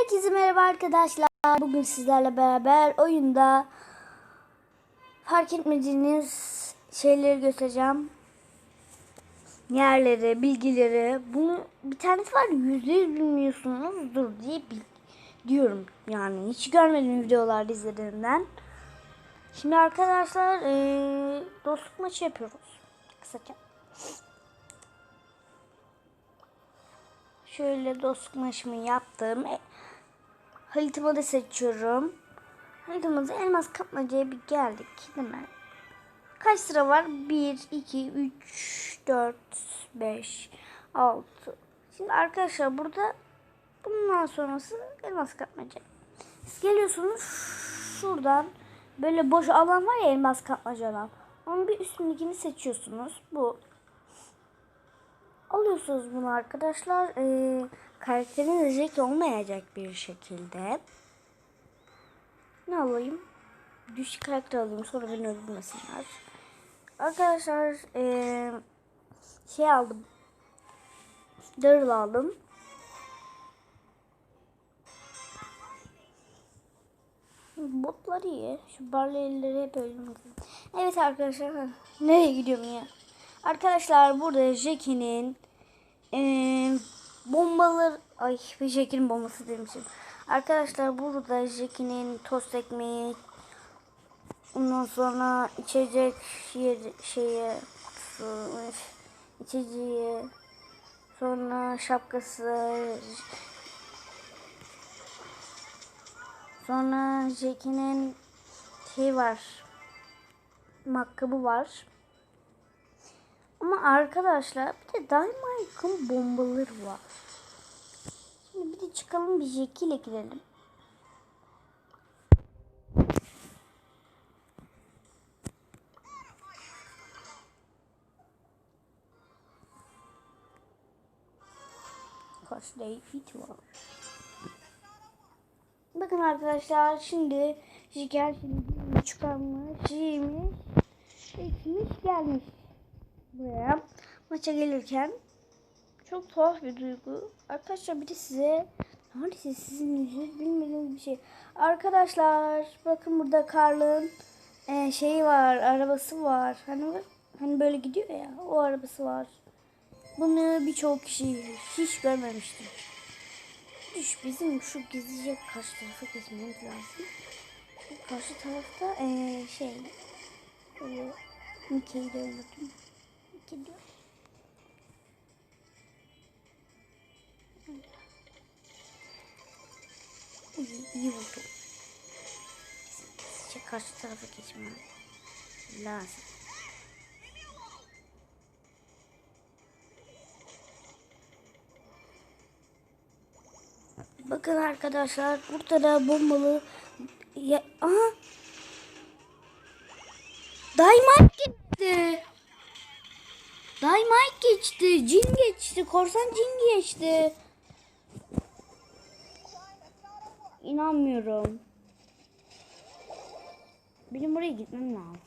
Herkese merhaba arkadaşlar. Bugün sizlerle beraber oyunda fark etmediğiniz şeyleri göstereceğim. Yerleri, bilgileri. Bunu bir tanesi var yüzde yüz bilmiyorsunuzdur diye bil- diyorum. Yani hiç görmedim videolarda izlediğimden. Şimdi arkadaşlar eee, dostluk maçı yapıyoruz. Kısaca. Şöyle dostluk maçımı yaptım. E, haritamı da seçiyorum. Haritamızda elmas kapmacaya bir geldik değil mi? Kaç sıra var? 1, 2, 3, 4, 5, 6. Şimdi arkadaşlar burada bundan sonrası elmas kapmaca. Siz geliyorsunuz şuradan böyle boş alan var ya elmas kapmaca alan. Onun bir üstündekini seçiyorsunuz. Bu Alıyorsunuz bunu arkadaşlar. Ee, karakteriniz zek olmayacak bir şekilde. Ne alayım? Düşük karakter alayım sonra beni öldürmesinler. Arkadaşlar ee, şey aldım. Daryl aldım. Botlar iyi. Şu barleyleri hep öldürmesin. Evet arkadaşlar. Nereye gidiyorum ya? Arkadaşlar burada Jackie'nin eee bombalar ay Jackie'nin bombası demişim. Arkadaşlar burada Jackie'nin tost ekmeği ondan sonra içecek yer, kutusu, içeceği sonra şapkası sonra Jackie'nin şey var makkabı var. Ama arkadaşlar bir de Dynamite'ın bombaları var. Şimdi bir de çıkalım bir Jackie ile girelim. Karşıda it var. Bakın arkadaşlar şimdi Jiger şimdi çıkarmış, yemiş, ekmiş, gelmiş buraya maça gelirken çok tuhaf bir duygu. Arkadaşlar bir de size neredeyse sizin yüzünüz bilmediğiniz bir şey. Arkadaşlar bakın burada Karl'ın e, şeyi var, arabası var. Hani hani böyle gidiyor ya, o arabası var. Bunu birçok kişi hiç görmemişti. Düş bizim şu gizlice karşı tarafa geçmemiz lazım. Karşı tarafta e, şey böyle Mickey'i de öldürdüm gidiyor. İyi, iyi vurdum. İşte karşı tarafa geçmem lazım. Bakın arkadaşlar burada da bombalı ya aha Diamond gitti. Dynamite geçti. Cin geçti. Korsan cin geçti. İnanmıyorum. Benim buraya gitmem lazım.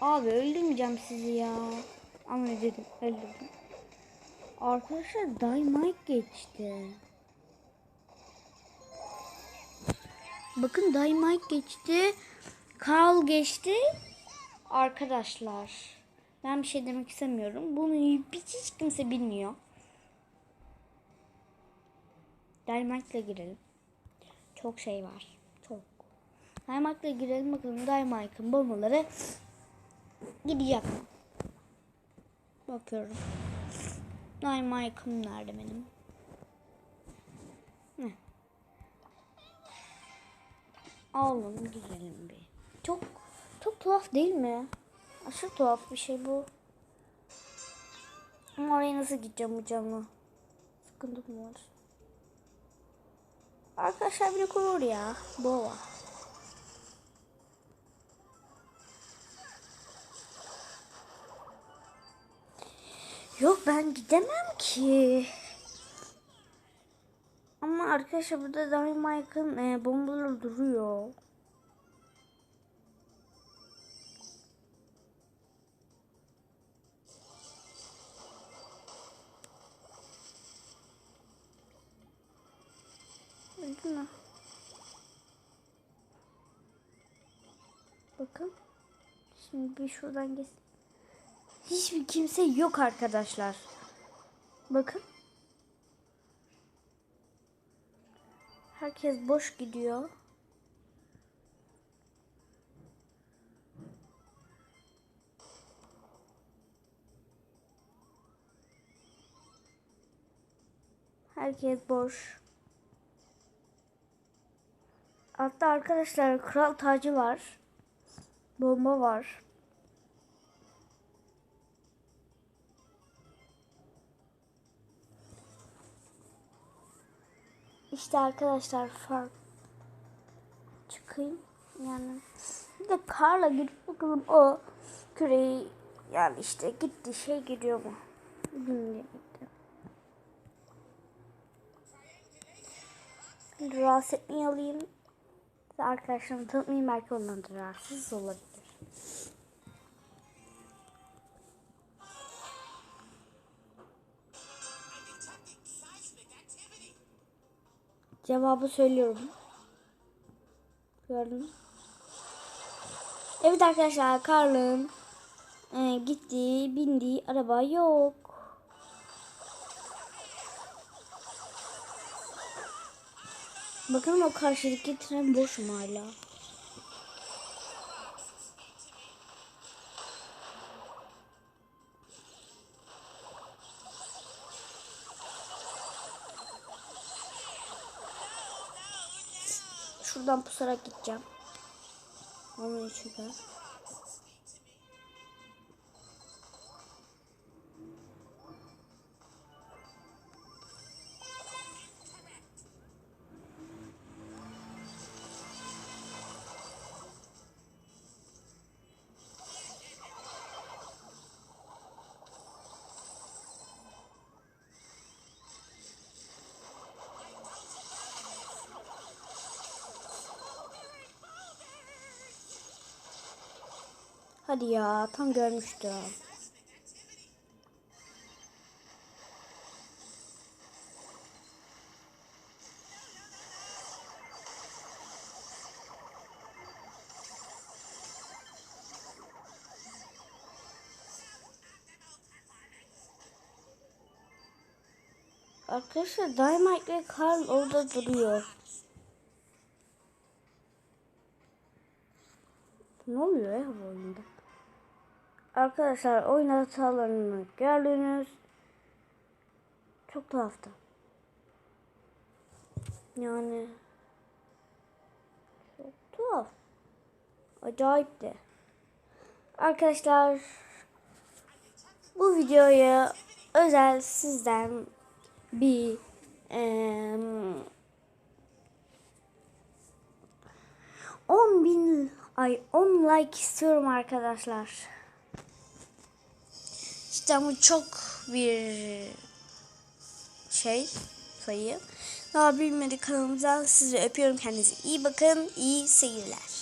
Abi öldürmeyeceğim sizi ya. Ama dedim öldürdüm. Arkadaşlar Dynamite geçti. Bakın Dynamite geçti. Carl geçti. Arkadaşlar ben bir şey demek istemiyorum. Bunu hiç, kimse bilmiyor. Dynamite'la girelim. Çok şey var. Çok. Dynamite'la girelim bakalım Dynamite'ın bombaları gidecek mi? Bakıyorum. Dynamite'ım nerede benim? Alalım girelim bir. Tuhaf değil mi? Aşırı tuhaf bir şey bu. Ama oraya nasıl gideceğim bu camla? Sıkıntı mı var? Arkadaşlar beni korur ya. Boğa. Yok ben gidemem ki. Ama arkadaşlar burada Dynamite'ın e, bombaları duruyor. Şuna. Bakın. Şimdi bir şuradan geç. Hiçbir kimse yok arkadaşlar. Bakın. Herkes boş gidiyor. Herkes boş. Altta arkadaşlar kral tacı var. Bomba var. İşte arkadaşlar fark çıkayım yani bir de karla gidip bakalım o küreyi yani işte gitti şey gidiyor mu bilmiyorum. Rahatsız etmeyi alayım. Arkadaşlarımı tanıtmayayım belki ondan da rahatsız olabilir. Cevabı söylüyorum. Gördün mü? Evet arkadaşlar Karl'ın e, gittiği, bindiği araba yok. Bakalım o karşıdaki tren boş mu hala? Şuradan pusarak gideceğim. Onun için Hadi ya tam görmüştüm. Arkadaşlar Dynamite ve Carl orada duruyor. Ne oluyor ya bu oyunda? Arkadaşlar oyun hatalarını gördünüz. Çok tuhaftı. Yani çok tuhaf. Acayipti. Arkadaşlar bu videoya özel sizden bir em, 10 bin ay 10 like istiyorum arkadaşlar. İşte bu çok bir şey sayı. Daha bilmedi kanalımıza sizi öpüyorum kendinize iyi bakın iyi seyirler.